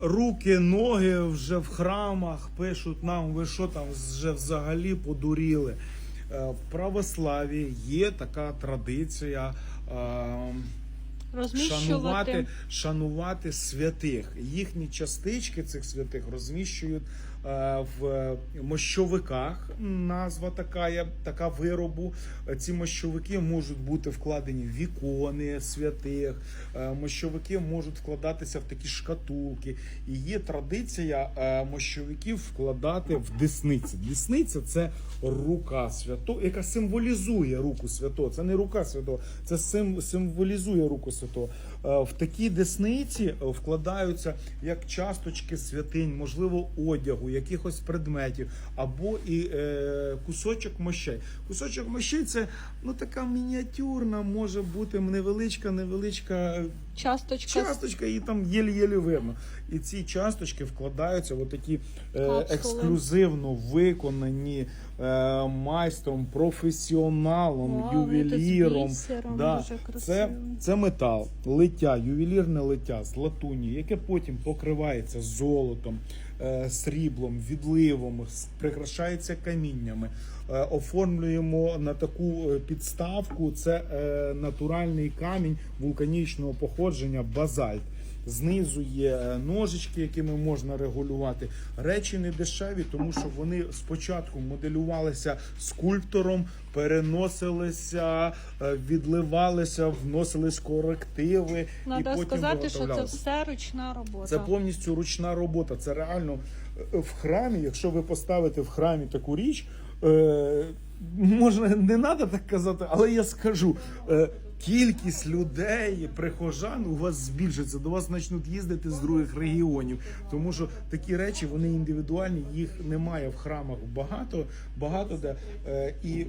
Руки, ноги вже в храмах пишуть нам, ви що там вже взагалі подуріли. Е, В православі є така традиція е, шанувати, шанувати святих. Їхні частички цих святих розміщують в мощовиках. Назва така, така виробу. Е, Ці мощовики можуть бути вкладені в ікони святих. Е, Мощовики можуть вкладатися в такі шкатулки. І є традиція е, мощовиків вкладати в десниці. Десниця це рука святого, яка символізує руку святого. Це не рука святого, це сим, символізує руку святого. Е, В такі десниці е, вкладаються як часточки святинь, можливо, одягу, якихось предметів, або і е, кусочок мощей. Кусочок мощей це ну така мініатюрна, може бути невеличка, невеличка Часточка. часточка, її там єлі-єлі видно. І ці часточки вкладаються в такі е, ексклюзивно виконані е, майстром, професіоналом, Вау, з ювеліром. бісером, Да. дуже Це, це метал, лиття, ювелірне лиття з латуні, яке потім покривається золотом, е, сріблом, відливом, с- прикрашається каміннями. Е, оформлюємо на таку е, підставку. Це е, натуральний камінь вулканічного походження, базальт. Знизу є е, ножички, якими можна регулювати. Речі не дешеві, тому що вони спочатку моделювалися скульптором, переносилися, е, відливалися, вносились корективи. і Треба потім сказати, що це все ручна робота. Це повністю ручна робота. Це реально е, в храмі, якщо ви поставите в храмі таку річ, можна не треба так казати, але я скажу. Кількість людей, прихожан у вас збільшиться. До вас почнуть їздити з других регіонів, тому що такі речі вони індивідуальні, їх немає в храмах багато, багато де е, і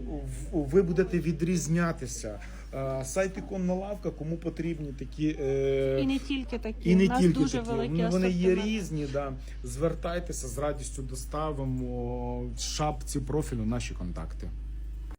ви будете відрізнятися. Е, Сайт іконна лавка, кому потрібні такі е, І не тільки такі. і не У нас тільки дуже такі. великий Вони, вони є різні. Да. Звертайтеся з радістю доставимо в шапці профілю наші контакти.